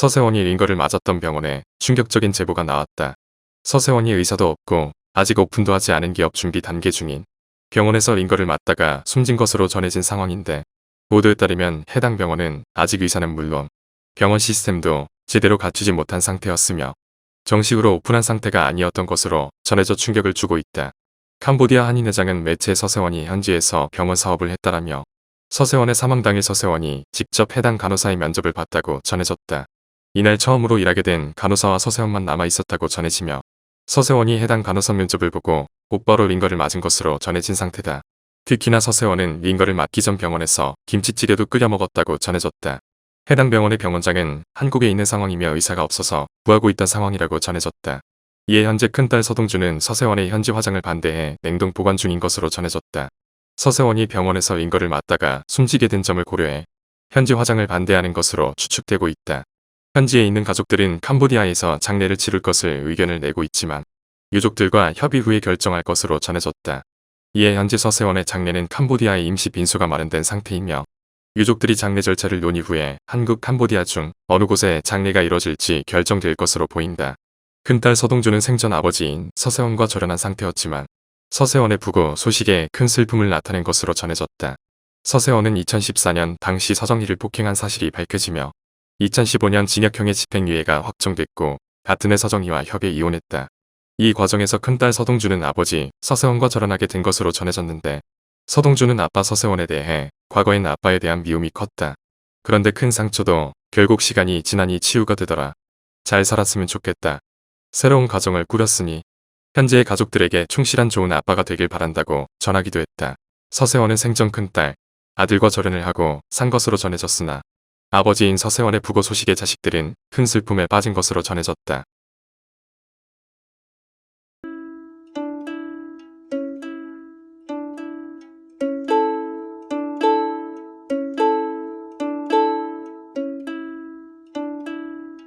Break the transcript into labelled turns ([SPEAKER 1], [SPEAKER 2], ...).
[SPEAKER 1] 서세원이 링거를 맞았던 병원에 충격적인 제보가 나왔다. 서세원이 의사도 없고 아직 오픈도 하지 않은 기업 준비 단계 중인 병원에서 링거를 맞다가 숨진 것으로 전해진 상황인데 보도에 따르면 해당 병원은 아직 의사는 물론 병원 시스템도 제대로 갖추지 못한 상태였으며 정식으로 오픈한 상태가 아니었던 것으로 전해져 충격을 주고 있다. 캄보디아 한인회장은 매체 서세원이 현지에서 병원 사업을 했다라며 서세원의 사망 당일 서세원이 직접 해당 간호사의 면접을 봤다고 전해졌다. 이날 처음으로 일하게 된 간호사와 서세원만 남아 있었다고 전해지며 서세원이 해당 간호사 면접을 보고 곧바로 링거를 맞은 것으로 전해진 상태다. 특히나 서세원은 링거를 맞기 전 병원에서 김치찌개도 끓여 먹었다고 전해졌다. 해당 병원의 병원장은 한국에 있는 상황이며 의사가 없어서 구하고 있던 상황이라고 전해졌다. 이에 현재 큰딸 서동주는 서세원의 현지 화장을 반대해 냉동 보관 중인 것으로 전해졌다. 서세원이 병원에서 링거를 맞다가 숨지게 된 점을 고려해 현지 화장을 반대하는 것으로 추측되고 있다. 현지에 있는 가족들은 캄보디아에서 장례를 치를 것을 의견을 내고 있지만 유족들과 협의 후에 결정할 것으로 전해졌다. 이에 현재 서세원의 장례는 캄보디아에 임시 빈소가 마련된 상태이며 유족들이 장례 절차를 논의 후에 한국 캄보디아 중 어느 곳에 장례가 이뤄질지 결정될 것으로 보인다. 큰딸 서동주는 생전 아버지인 서세원과 절연한 상태였지만 서세원의 부고 소식에 큰 슬픔을 나타낸 것으로 전해졌다. 서세원은 2014년 당시 서정희를 폭행한 사실이 밝혀지며 2015년 징역형의 집행유예가 확정됐고 같은 해 서정희와 협의 이혼했다. 이 과정에서 큰딸 서동주는 아버지 서세원과 절연하게 된 것으로 전해졌는데 서동주는 아빠 서세원에 대해 과거엔 아빠에 대한 미움이 컸다. 그런데 큰 상처도 결국 시간이 지나니 치유가 되더라. 잘 살았으면 좋겠다. 새로운 가정을 꾸렸으니 현재의 가족들에게 충실한 좋은 아빠가 되길 바란다고 전하기도 했다. 서세원은 생전 큰딸, 아들과 절연을 하고 산 것으로 전해졌으나 아버지인 서세원의 부고 소식의 자식들은 큰 슬픔에 빠진 것으로 전해졌다.